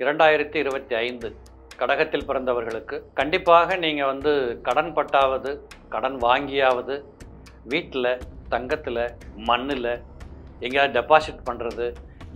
இரண்டாயிரத்தி இருபத்தி ஐந்து கடகத்தில் பிறந்தவர்களுக்கு கண்டிப்பாக நீங்கள் வந்து கடன் பட்டாவது கடன் வாங்கியாவது வீட்டில் தங்கத்தில் மண்ணில் எங்கேயாவது டெபாசிட் பண்ணுறது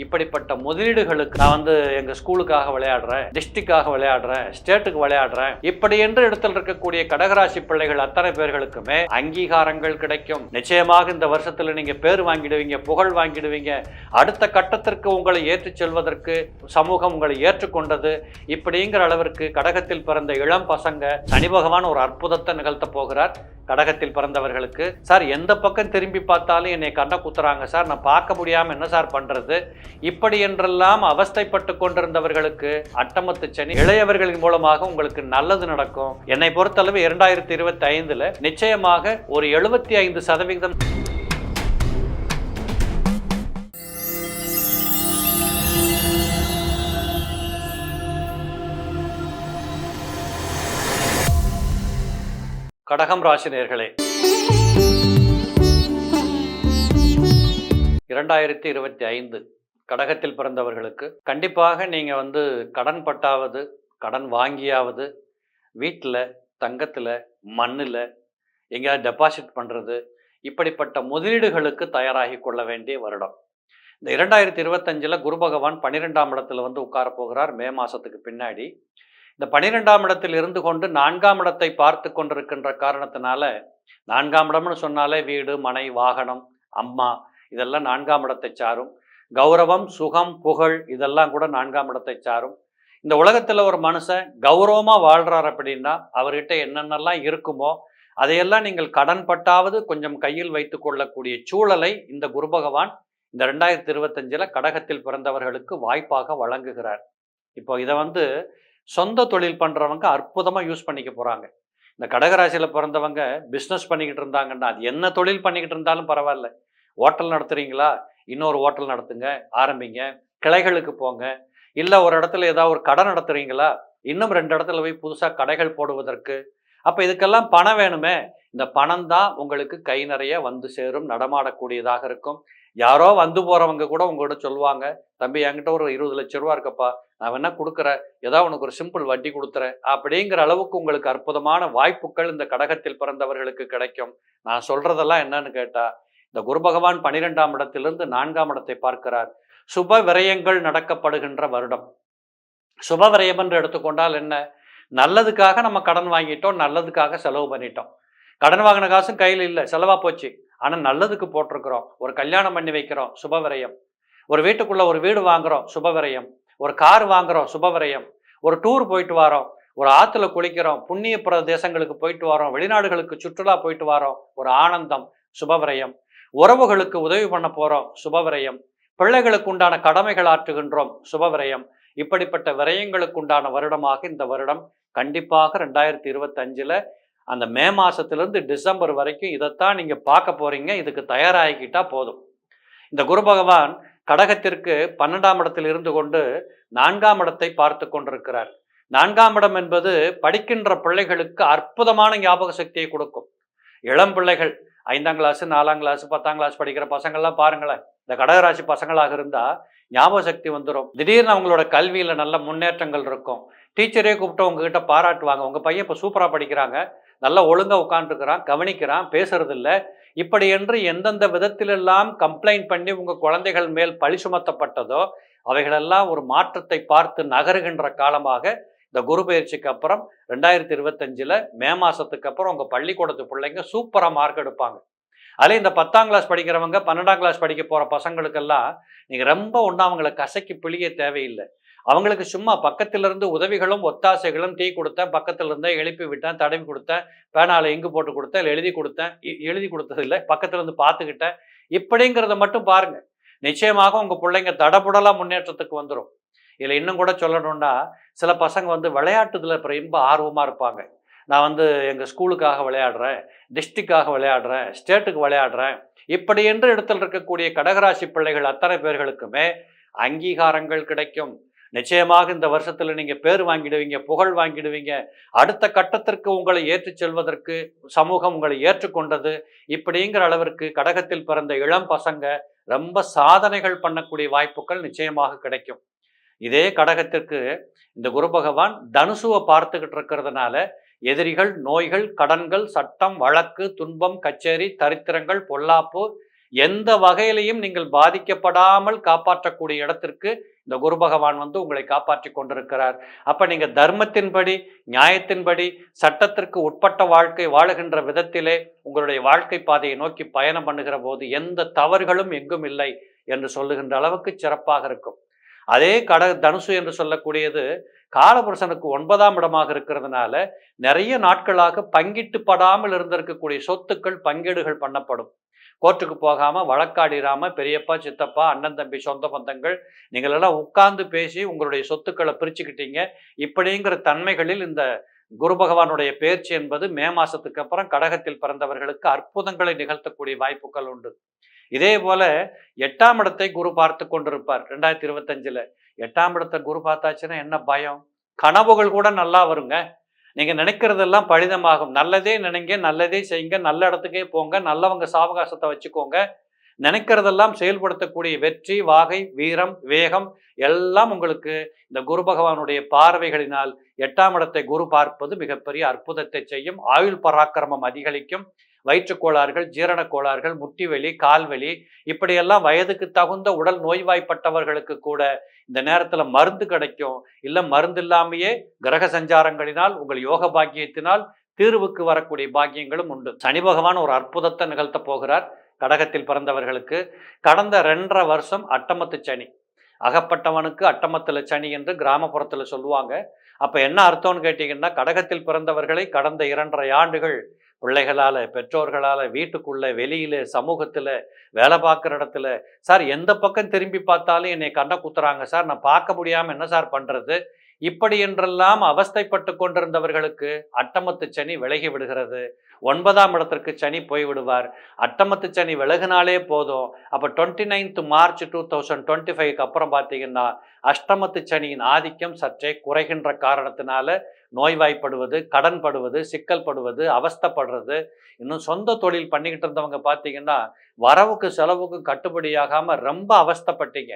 இப்படிப்பட்ட முதலீடுகளுக்கு நான் வந்து எங்கள் ஸ்கூலுக்காக விளையாடுறேன் டிஸ்ட்ரிக்டாக விளையாடுறேன் ஸ்டேட்டுக்கு விளையாடுறேன். இப்படி என்று இடத்தில் இருக்கக்கூடிய கடகராசி பிள்ளைகள் அத்தனை பேர்களுக்குமே அங்கீகாரங்கள் கிடைக்கும். நிச்சயமாக இந்த வருஷத்தில் நீங்கள் பேர் வாங்கிடுவீங்க புகழ் வாங்கிடுவீங்க. அடுத்த கட்டத்திற்கு உங்களை ஏற்றிச் செல்வதற்கு சமூகம் உங்களை ஏற்றுக்கொண்டது இப்படிங்கிற அளவிற்கு கடகத்தில் பிறந்த இளம் பசங்க சனி பகவான் ஒரு அற்புதத்தை நிகழ்த்த போகிறார் கடகத்தில் பிறந்தவர்களுக்கு. சார் எந்த பக்கம் திரும்பி பார்த்தாலும் என்னை கண்ணை குத்துறாங்க. சார் நான் பார்க்க முடியாமல் என்ன சார் பண்ணுறது இப்படி என்றெல்லாம் அவஸ்தைப்பட்டு கொண்டிருந்தவர்களுக்கு அட்டமத்து சனி இளையவர்களின் மூலமாக உங்களுக்கு நல்லது நடக்கும். என்னை பொறுத்தளவு இரண்டாயிரத்தி இருபத்தி ஐந்துல நிச்சயமாக ஒரு எழுபத்தி ஐந்து சதவிகிதம் கடகம் ராசி நேர்களே இரண்டாயிரத்தி இருபத்தி ஐந்து கடகத்தில் பிறந்தவர்களுக்கு கண்டிப்பாக நீங்கள் வந்து கடன் பட்டாவது கடன் வாங்கியாவது வீட்டில் தங்கத்தில் மண்ணில் எங்கேயாவது டெபாசிட் பண்ணுறது இப்படிப்பட்ட முதலீடுகளுக்கு தயாராகி கொள்ள வேண்டிய வருடம். இந்த இரண்டாயிரத்தி இருபத்தஞ்சில் குரு பகவான் பன்னிரெண்டாம் இடத்துல வந்து உட்கார போகிறார் மே மாதத்துக்கு பின்னாடி. இந்த பன்னிரெண்டாம் இடத்தில் இருந்து கொண்டு நான்காம் இடத்தை பார்த்து கொண்டிருக்கின்ற காரணத்தினால நான்காம் இடம்னு சொன்னாலே வீடு மனை வாகனம் அம்மா இதெல்லாம் நான்காம் இடத்தை சாரும். கௌரவம் சுகம் புகழ் இதெல்லாம் கூட நான்காம் இடத்தை சாரும். இந்த உலகத்தில் ஒரு மனுஷன் கௌரவமாக வாழ்கிறார் அப்படின்னா அவர்கிட்ட என்னென்னலாம் இருக்குமோ அதையெல்லாம் நீங்கள் கடன்பட்டாவது கொஞ்சம் கையில் வைத்து கொள்ளக்கூடிய சூழலை இந்த குரு பகவான் இந்த ரெண்டாயிரத்தி இருபத்தஞ்சில் கடகத்தில் பிறந்தவர்களுக்கு வாய்ப்பாக வழங்குகிறார். இப்போ இதை வந்து சொந்த தொழில் பண்ணுறவங்க அற்புதமாக யூஸ் பண்ணிக்க போகிறாங்க இந்த கடகராசியில் பிறந்தவங்க பிஸ்னஸ் பண்ணிக்கிட்டு இருந்தாங்கன்னா அது என்ன தொழில் பண்ணிக்கிட்டு இருந்தாலும் பரவாயில்ல. ஹோட்டல் நடத்துகிறீங்களா இன்னொரு ஹோட்டல் நடத்துங்க ஆரம்பிங்க. கிளைகளுக்கு போங்க. இல்லை ஒரு இடத்துல ஏதாவது ஒரு கடை நடத்துகிறீங்களா இன்னும் ரெண்டு இடத்துல போய் புதுசாக கடைகள் போடுவதற்கு. அப்போ இதுக்கெல்லாம் பணம் வேணுமே? இந்த பணம் தான் உங்களுக்கு கை நிறைய வந்து சேரும் நடமாடக்கூடியதாக இருக்கும். யாரோ வந்து போகிறவங்க கூட உங்கள்கிட்ட சொல்லுவாங்க தம்பி என்கிட்ட ஒரு இருபது லட்ச ரூபா இருக்கப்பா. நான் வேணா கொடுக்குறேன். ஏதாவது உனக்கு ஒரு சிம்பிள் வட்டி கொடுத்துறேன். அப்படிங்கிற அளவுக்கு உங்களுக்கு அற்புதமான வாய்ப்புகள் இந்த கடகத்தில் பிறந்தவர்களுக்கு கிடைக்கும். நான் சொல்கிறதெல்லாம் என்னன்னு கேட்டால் இந்த குரு பகவான் பனிரெண்டாம் இடத்திலிருந்து நான்காம் இடத்தை பார்க்கிறார். சுப விரயங்கள் நடக்கப்படுகின்ற வருடம். சுப விரயம் என்று எடுத்துக்கொண்டால் என்ன? நல்லதுக்காக நம்ம கடன் வாங்கிட்டோம் நல்லதுக்காக செலவு பண்ணிட்டோம். கடன் வாங்கின காசும் கையில் இல்லை செலவா போச்சு. ஆனால் நல்லதுக்கு போட்டிருக்கிறோம். ஒரு கல்யாணம் பண்ணி வைக்கிறோம் சுப விரயம். ஒரு வீட்டுக்குள்ள ஒரு வீடு வாங்குறோம் சுப விரயம். ஒரு கார் வாங்குறோம் சுப விரயம். ஒரு டூர் போயிட்டு வரோம். ஒரு ஆற்றுல குளிக்கிறோம் புண்ணிய பிரதேசங்களுக்கு போயிட்டு வரோம். வெளிநாடுகளுக்கு சுற்றுலா போயிட்டு வரோம். ஒரு ஆனந்தம் சுப விரயம். உறவுகளுக்கு உதவி பண்ண போகிறோம் சுபவிரயம். பிள்ளைகளுக்கு உண்டான கடமைகள் ஆற்றுகின்றோம் சுபவிரயம். இப்படிப்பட்ட விரயங்களுக்கு உண்டான வருடமாக இந்த வருடம் கண்டிப்பாக ரெண்டாயிரத்தி இருபத்தஞ்சில் அந்த மே மாதத்துலேருந்து டிசம்பர் வரைக்கும் இதைத்தான் நீங்கள் பார்க்க போகிறீங்க இதுக்கு தயாராகிக்கிட்டா போதும். இந்த குரு பகவான் கடகத்திற்கு பன்னெண்டாம் இடத்தில் இருந்து கொண்டு நான்காம் இடத்தை பார்த்து கொண்டிருக்கிறார். நான்காம் இடம் என்பது படிக்கின்ற பிள்ளைகளுக்கு அற்புதமான ஞாபக சக்தியை கொடுக்கும். இளம் பிள்ளைகள் ஐந்தாம் கிளாஸ் நாலாம் கிளாஸ் பத்தாம் கிளாஸ் படிக்கிற பசங்கள்லாம் பாருங்களேன். இந்த கடகராசி பசங்களாக இருந்தால் ஞாபக சக்தி வந்துடும் திடீர்னு அவங்களோட கல்வியில் நல்ல முன்னேற்றங்கள் இருக்கும். டீச்சரே கூப்பிட்டு உங்ககிட்ட பாராட்டுவாங்க. உங்கள் பையன் இப்போ சூப்பராக படிக்கிறாங்க. நல்லா ஒழுங்காக உட்காந்துருக்கிறான் கவனிக்கிறான் பேசுறதில்ல. இப்படி என்று எந்தெந்த விதத்திலெல்லாம் கம்ப்ளைண்ட் பண்ணி உங்கள் குழந்தைகள் மேல் பழி சுமத்தப்பட்டதோ அவைகளெல்லாம் ஒரு மாற்றத்தை பார்த்து நகருகின்ற காலமாக இந்த குரு பயிற்சிக்கு அப்புறம் ரெண்டாயிரத்தி இருபத்தஞ்சில் மே மாதத்துக்கு அப்புறம் உங்கள் பள்ளிக்கூடத்து பிள்ளைங்க சூப்பராக மார்க் எடுப்பாங்க. அதே இந்த பத்தாம் கிளாஸ் படிக்கிறவங்க பன்னெண்டாம் கிளாஸ் படிக்க போகிற பசங்களுக்கெல்லாம் நீங்கள் ரொம்ப ஒன்றும் அவங்களை கசக்கி பிழிய தேவையில்லை. அவங்களுக்கு சும்மா பக்கத்திலிருந்து உதவிகளும் ஒத்தாசைகளும் டீ கொடுத்தேன் பக்கத்தில் இருந்தே எழுப்பி விட்டேன் தடவி கொடுத்தேன் பேனாவில் இங்கு போட்டு கொடுத்தேன் எழுதி கொடுத்தேன் எழுதி கொடுத்தது இல்லை பக்கத்துல இருந்து பார்த்துக்கிட்டேன். இப்படிங்கிறத மட்டும் பாருங்க. நிச்சயமாக உங்கள் பிள்ளைங்க தடபுடலா முன்னேற்றத்துக்கு வந்துடும் இதில் இன்னும் கூட சொல்லணும்னா சில பசங்க வந்து விளையாட்டுதில் இப்போ ரொம்ப ஆர்வமாக இருப்பாங்க. நான் வந்து எங்கள் ஸ்கூலுக்காக விளையாடுறேன் டிஸ்ட்ரிக்காக விளையாடுறேன் ஸ்டேட்டுக்கு விளையாடுறேன். இப்படி என்று இடத்தில் இருக்கக்கூடிய கடகராசி பிள்ளைகள் அத்தனை பேர்களுக்குமே அங்கீகாரங்கள் கிடைக்கும். நிச்சயமாக இந்த வருஷத்தில் நீங்கள் பேர் வாங்கிடுவீங்க புகழ் வாங்கிடுவீங்க. அடுத்த கட்டத்திற்கு உங்களை ஏற்றுச் செல்வதற்கு சமூகம் உங்களை ஏற்றுக்கொண்டது இப்படிங்கிற அளவிற்கு கடகத்தில் பிறந்த இளம் பசங்க ரொம்ப சாதனைகள் பண்ணக்கூடிய வாய்ப்புகள் நிச்சயமாக கிடைக்கும். இதே கடகத்திற்கு இந்த குரு பகவான் தனுசுவை பார்த்துக்கிட்டு இருக்கிறதுனால எதிரிகள் நோய்கள் கடன்கள் சட்டம் வழக்கு துன்பம் கச்சேரி தரித்திரங்கள் பொல்லாப்பு எந்த வகையிலையும் நீங்கள் பாதிக்கப்படாமல் காப்பாற்றக்கூடிய இடத்திற்கு இந்த குரு பகவான் வந்து உங்களை காப்பாற்றி கொண்டிருக்கிறார். அப்ப நீங்க தர்மத்தின்படி நியாயத்தின்படி சட்டத்திற்கு உட்பட்ட வாழ்க்கை வாழுகின்ற விதத்திலே உங்களுடைய வாழ்க்கை பாதையை நோக்கி பயணம் பண்ணுகிற போது எந்த தவறுகளும் எங்கும் இல்லை என்று சொல்லுகின்ற அளவுக்கு சிறப்பாக இருக்கும். அதே கட தனுசு என்று சொல்லக்கூடியது காலபுருஷனுக்கு ஒன்பதாம் இடமாக இருக்கிறதுனால நிறைய நாட்களாக பங்கிட்டுப்படாமல் இருந்திருக்கக்கூடிய சொத்துக்கள் பங்கீடுகள் பண்ணப்படும். கோர்ட்டுக்கு போகாமல் வழக்காடிராம பெரியப்பா சித்தப்பா அண்ணன் தம்பி சொந்த பந்தங்கள் நீங்கள் எல்லாம் உட்கார்ந்து பேசி உங்களுடைய சொத்துக்களை பிரிச்சுக்கிட்டீங்க. இப்படிங்கிற தன்மைகளில் இந்த குரு பகவானுடைய பேர்ச்சி என்பது மே மாசத்துக்கு அப்புறம் கடகத்தில் பிறந்தவர்களுக்கு அற்புதங்களை நிகழ்த்தக்கூடிய வாய்ப்புகள் உண்டு. இதே போல எட்டாம் இடத்தை குரு பார்த்து கொண்டிருப்பார் ரெண்டாயிரத்தி இருபத்தஞ்சுல. எட்டாம் இடத்தை குரு பார்த்தாச்சுன்னா என்ன பயம்? கனவுகள் கூட நல்லா வருங்க. நீங்க நினைக்கிறதெல்லாம் பழிதமாகும் நல்லதே நினைங்க நல்லதே செய்யுங்க நல்ல இடத்துக்கே போங்க நல்லவங்க சாவகாசத்தை வச்சுக்கோங்க. நினைக்கிறதெல்லாம் செயல்படுத்தக்கூடிய வெற்றி வாகை வீரம் வேகம் எல்லாம் உங்களுக்கு இந்த குரு பகவானுடைய பார்வைகளினால் எட்டாம் இடத்தை குரு பார்ப்பது மிகப்பெரிய அற்புதத்தை செய்யும். ஆயுள் பராக்கிரமம் அதிகரிக்கும். வயிற்றுக் கோளாறுகள் ஜீரண கோளாறுகள் முட்டிவெளி கால்வெளி இப்படியெல்லாம் வயதுக்கு தகுந்த உடல் நோய்வாய்ப்பட்டவர்களுக்கு கூட இந்த நேரத்தில் மருந்து கிடைக்கும். இல்லை மருந்து இல்லாமையே கிரக சஞ்சாரங்களினால் உங்கள் யோக பாக்கியத்தினால் தீர்வுக்கு வரக்கூடிய பாக்கியங்களும் உண்டு. சனி பகவான் ஒரு அற்புதத்தை நிகழ்த்த போகிறார் கடகத்தில் பிறந்தவர்களுக்கு. கடந்த ரெண்டரை வருஷம் அட்டமத்து சனி. அகப்பட்டவனுக்கு அட்டமத்தில் சனி என்று கிராமப்புறத்தில் சொல்லுவாங்க. அப்போ என்ன அர்த்தம்னு கேட்டிங்கன்னா கடகத்தில் பிறந்தவர்களை கடந்த இரண்டரை ஆண்டுகள் பிள்ளைகளால் பெற்றோர்களால் வீட்டுக்குள்ளே வெளியில் சமூகத்தில் வேலை பார்க்குற இடத்துல சார் எந்த பக்கம் திரும்பி பார்த்தாலும் என்னை கண்ணை குத்துறாங்க. சார் நான் பார்க்க முடியாமல் என்ன சார் பண்ணுறது இப்படி என்றெல்லாம் அவஸ்தைப்பட்டு கொண்டிருந்தவர்களுக்கு அட்டமத்து சனி விலகி விடுகிறது. ஒன்பதாம் இடத்திற்கு சனி போய் விடுவார். அட்டமத்து சனி விலகினாலே போதும். அப்போ twenty ninth March two thousand twenty ஃபைவ்க்கு அப்புறம் பார்த்தீங்கன்னா அஷ்டமத்து சனியின் ஆதிக்கம் சற்றே குறைகின்ற காரணத்தினால நோய்வாய்ப்படுவது கடன் படுவது சிக்கல் படுவது அவஸ்தைப்படுறது. இன்னும் சொந்த தொழில் பண்ணிக்கிட்டு இருந்தவங்க பார்த்தீங்கன்னா வரவுக்கு செலவுக்கும் கட்டுப்படியாகாமல் ரொம்ப அவஸ்தப்பட்டீங்க.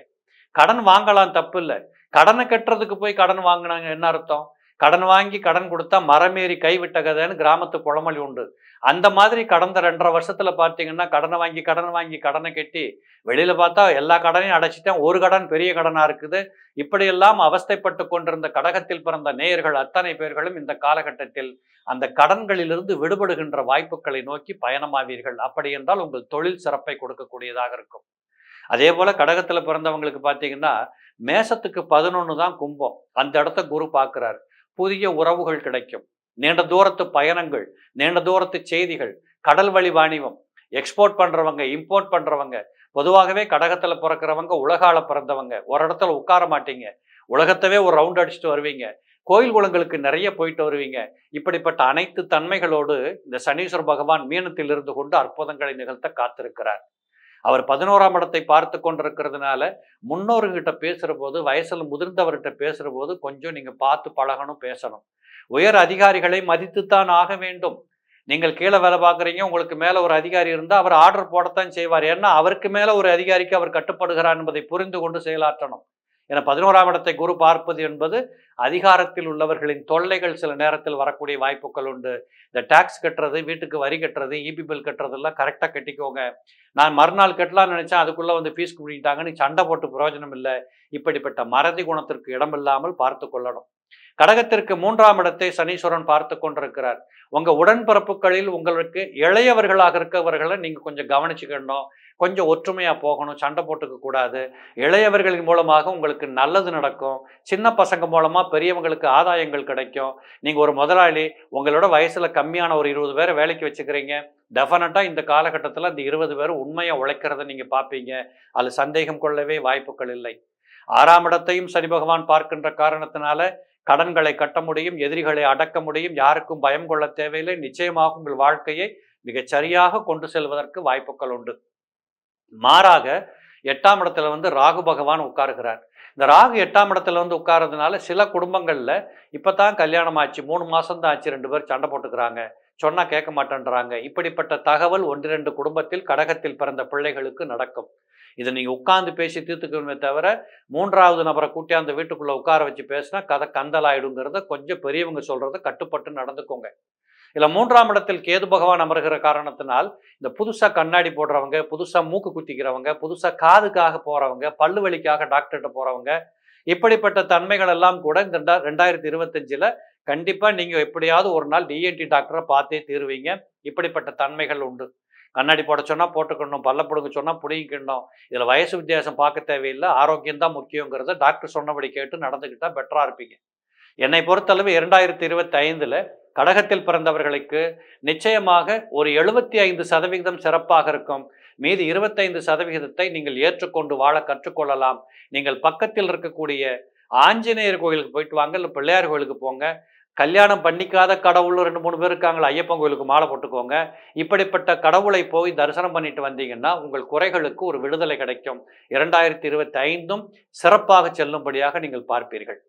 கடன் வாங்கலாம் தப்பு இல்லை கடனை கட்டுறதுக்கு போய் கடன் வாங்கினாங்க என்ன அர்த்தம்? கடன் வாங்கி கடன் கொடுத்தா மரமேறி கைவிட்ட கதைன்னு கிராமத்து புலமொழி உண்டு. அந்த மாதிரி கடந்த ரெண்டரை வருஷத்துல பார்த்தீங்கன்னா கடனை வாங்கி கடன் வாங்கி கடனை கட்டி வெளியில பார்த்தா எல்லா கடனையும் அடைச்சிட்டேன். ஒரு கடன் பெரிய கடனா இருக்குது. இப்படியெல்லாம் அவஸ்தைப்பட்டு கொண்டிருந்த கடகத்தில் பிறந்த நேயர்கள் அத்தனை பேர்களும் இந்த காலகட்டத்தில் அந்த கடன்களிலிருந்து விடுபடுகின்ற வாய்ப்புகளை நோக்கி பயணமாவீர்கள். அப்படி என்றால் உங்கள் தொழில் சிறப்பை கொடுக்கக்கூடியதாக இருக்கும். அதே போல கடகத்துல பிறந்தவங்களுக்கு பார்த்தீங்கன்னா மேசத்துக்கு பதினொன்று தான் கும்பம். அந்த இடத்த குரு பார்க்குறாரு புதிய உறவுகள் கிடைக்கும். நீண்ட தூரத்து பயணங்கள் நீண்ட தூரத்து செய்திகள் கடல் வழி வாணிபம் எக்ஸ்போர்ட் பண்றவங்க இம்போர்ட் பண்றவங்க பொதுவாகவே கடகத்துல பிறக்கிறவங்க உலகால பிறந்தவங்க ஒரு இடத்துல உட்கார மாட்டீங்க. உலகத்தவே ஒரு ரவுண்ட் அடிச்சுட்டு வருவீங்க. கோயில் குளங்களுக்கு நிறைய போயிட்டு வருவீங்க. இப்படிப்பட்ட அனைத்து தன்மைகளோடு இந்த சனீஸ்வர பகவான் மீனத்தில் இருந்து கொண்டு அற்புதங்களை நிகழ்த்த காத்திருக்கிறார். அவர் பதினோராம் இடத்தை பார்த்து கொண்டிருக்கிறதுனால முன்னோர்கிட்ட பேசுகிற போது வயசில் முதிர்ந்தவர்கிட்ட பேசுகிற போது கொஞ்சம் நீங்கள் பார்த்து பழகணும் பேசணும். உயர் அதிகாரிகளை மதித்துத்தான் ஆக வேண்டும். நீங்கள் கீழே வேலை பார்க்குறீங்க உங்களுக்கு மேலே ஒரு அதிகாரி இருந்தால் அவர் ஆர்டர் போடத்தான் செய்வார். ஏன்னா அவருக்கு மேலே ஒரு அதிகாரிக்கு அவர் கட்டுப்படுகிறார் என்பதை புரிந்து கொண்டு செயலாற்றணும். என பதினோராம் இடத்தை குரு பார்ப்பது என்பது அதிகாரத்தில் உள்ளவர்களின் தொல்லைகள் சில நேரத்தில் வரக்கூடிய வாய்ப்புகள் உண்டு. இந்த டேக்ஸ் கட்டுறது வீட்டுக்கு வரி கட்டுறது இபி பில் கட்டுறதெல்லாம் கரெக்டாக கட்டிக்கோங்க. நான் மறுநாள் கட்டலாம்னு நினச்சேன் அதுக்குள்ள வந்து ஃபீஸ் கூட்டிட்டாங்கன்னு சண்டை போட்டு பிரயோஜனம் இல்லை. இப்படிப்பட்ட மறதி குணத்திற்கு இடமில்லாமல் பார்த்து கொள்ளணும். கடகத்திற்கு மூன்றாம் இடத்தை சனீஸ்வரன் பார்த்து கொண்டிருக்கிறார். உங்க உடன்பிறப்புகளில் உங்களுக்கு இளையவர்களாக இருக்கவர்களை நீங்க கொஞ்சம் கவனிச்சுக்கணும். கொஞ்சம் ஒற்றுமையா போகணும். சண்டை போட்டுக்க கூடாது. இளையவர்களின் மூலமாக உங்களுக்கு நல்லது நடக்கும். சின்ன பசங்க மூலமா பெரியவங்களுக்கு ஆதாயங்கள் கிடைக்கும். நீங்க ஒரு முதலாளி உங்களோட வயசுல கம்மியான ஒரு இருபது பேரை வேலைக்கு வச்சுக்கிறீங்க. டெஃபினட்டா இந்த காலகட்டத்தில் அந்த இருபது பேர் உண்மையாக உழைக்கிறத நீங்க பார்ப்பீங்க. அது சந்தேகம் கொள்ளவே வாய்ப்புகள் இல்லை. ஆறாம் இடத்தையும் சனி பகவான் பார்க்கின்ற காரணத்தினால கடன்களை கட்ட முடியும் எதிரிகளை அடக்க முடியும் யாருக்கும் பயம் கொள்ள தேவையில்லை. நிச்சயமாக உங்கள் வாழ்க்கையை மிகச் சரியாக கொண்டு செல்வதற்கு வாய்ப்புகள் உண்டு. மாறாக எட்டாம் இடத்துல வந்து ராகு பகவான் உட்காருகிறார். இந்த ராகு எட்டாம் இடத்துல வந்து உட்கார்றதுனால சில குடும்பங்களில் இப்போ தான் கல்யாணம் ஆச்சு மூணு மாதம் தான் ஆச்சு ரெண்டு பேர் சண்டை போட்டுக்கிறாங்க. சொன்னா கேட்க மாட்டேன்றாங்க. இப்படிப்பட்ட தகவல் ஒன்று ரெண்டு குடும்பத்தில் கடகத்தில் பிறந்த பிள்ளைகளுக்கு நடக்கும். இதை நீங்கள் உட்காந்து பேசி தீர்த்துக்கணுமே தவிர மூன்றாவது நபரை கூட்டியாந்து வீட்டுக்குள்ளே உட்கார வச்சு பேசினா கதை கந்தலாயிடுங்கிறத கொஞ்சம் பெரியவங்க சொல்கிறத கட்டுப்பட்டு நடந்துக்கோங்க. இல்லை மூன்றாம் இடத்தில் கேது பகவான் அமர்கிற காரணத்தினால் இந்த புதுசாக கண்ணாடி போடுறவங்க புதுசாக மூக்கு குத்திக்கிறவங்க புதுசாக காதுக்காக போகிறவங்க பல்லு வலிக்காக டாக்டர்கிட்ட போகிறவங்க இப்படிப்பட்ட தன்மைகள் எல்லாம் கூட இந்த ரெண்டா ரெண்டாயிரத்தி இருபத்தஞ்சில் கண்டிப்பாக நீங்கள் எப்படியாவது ஒரு நாள் டிஎன்டி டாக்டரை பார்த்தே தீருவீங்க. இப்படிப்பட்ட தன்மைகள் உண்டு. கண்ணாடி போட சொன்னால் போட்டுக்கணும் பல்ல பிடுங்க சொன்னால் பிடிங்கிக்கணும். இதில் வயசு வித்தியாசம் பார்க்க தேவையில்லை. ஆரோக்கியம் தான் முக்கியங்கிறத டாக்டர் சொன்னபடி கேட்டு நடந்துக்கிட்டால் பெட்டராக இருப்பீங்க. என்னை பொறுத்தளவு இரண்டாயிரத்தி இருபத்தி ஐந்தில் கடகத்தில் பிறந்தவர்களுக்கு நிச்சயமாக ஒரு எழுபத்தி ஐந்து சதவிகிதம் சிறப்பாக இருக்கும். மீது இருபத்தைந்து சதவிகிதத்தை நீங்கள் ஏற்றுக்கொண்டு வாழ கற்றுக்கொள்ளலாம். நீங்கள் பக்கத்தில் இருக்கக்கூடிய ஆஞ்சநேயர் கோயிலுக்கு போயிட்டு வாங்க இல்லை பிள்ளையார் கோயிலுக்கு போங்க. கல்யாணம் பண்ணிக்காத கடவுள் ரெண்டு மூணு பேர் இருக்காங்களா ஐயப்பன் கோயிலுக்கு மாலை போட்டுக்கோங்க. இப்படிப்பட்ட கடவுளை போய் தரிசனம் பண்ணிட்டு வந்தீங்கன்னா உங்கள் குறைகளுக்கு ஒரு விடுதலை கிடைக்கும். இரண்டாயிரத்தி இருபத்தி ஐந்தும் சிறப்பாக செல்லும்படியாக நீங்கள் பார்ப்பீர்கள்.